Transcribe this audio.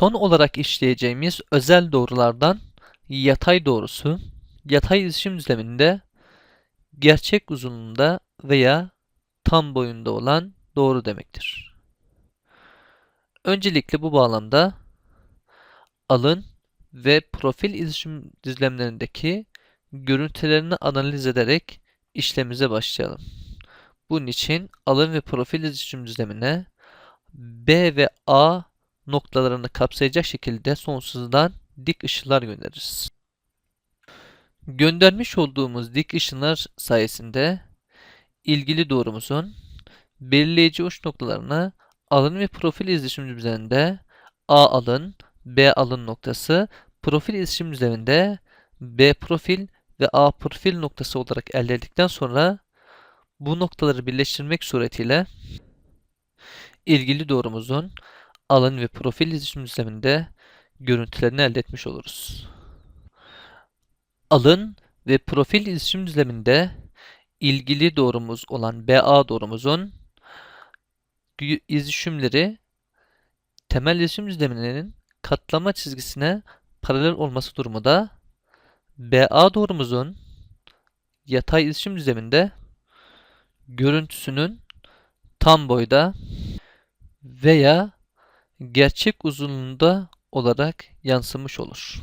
Son olarak işleyeceğimiz özel doğrulardan yatay doğrusu, yatay iletişim düzleminde gerçek uzunluğunda veya tam boyunda olan doğru demektir. Öncelikle bu bağlamda alın ve profil iletişim düzlemlerindeki görüntülerini analiz ederek işlemimize başlayalım. Bunun için alın ve profil iletişim düzlemine B ve A noktalarını kapsayacak şekilde sonsuzdan dik ışınlar göndeririz. Göndermiş olduğumuz dik ışınlar sayesinde ilgili doğrumuzun belirleyici uç noktalarına alın ve profil iletişim düzleminde A alın, B alın noktası, profil iletişim düzleminde B profil ve A profil noktası olarak elde edildikten sonra bu noktaları birleştirmek suretiyle ilgili doğrumuzun alan ve profil iletişim düzleminde görüntülerini elde etmiş oluruz. Alın ve profil iletişim düzleminde ilgili doğrumuz olan BA doğrumuzun iletişimleri temel iletişim düzleminin katlama çizgisine paralel olması durumunda BA doğrumuzun yatay iletişim düzleminde görüntüsünün tam boyda veya gerçek uzunluğunda olarak yansımış olur.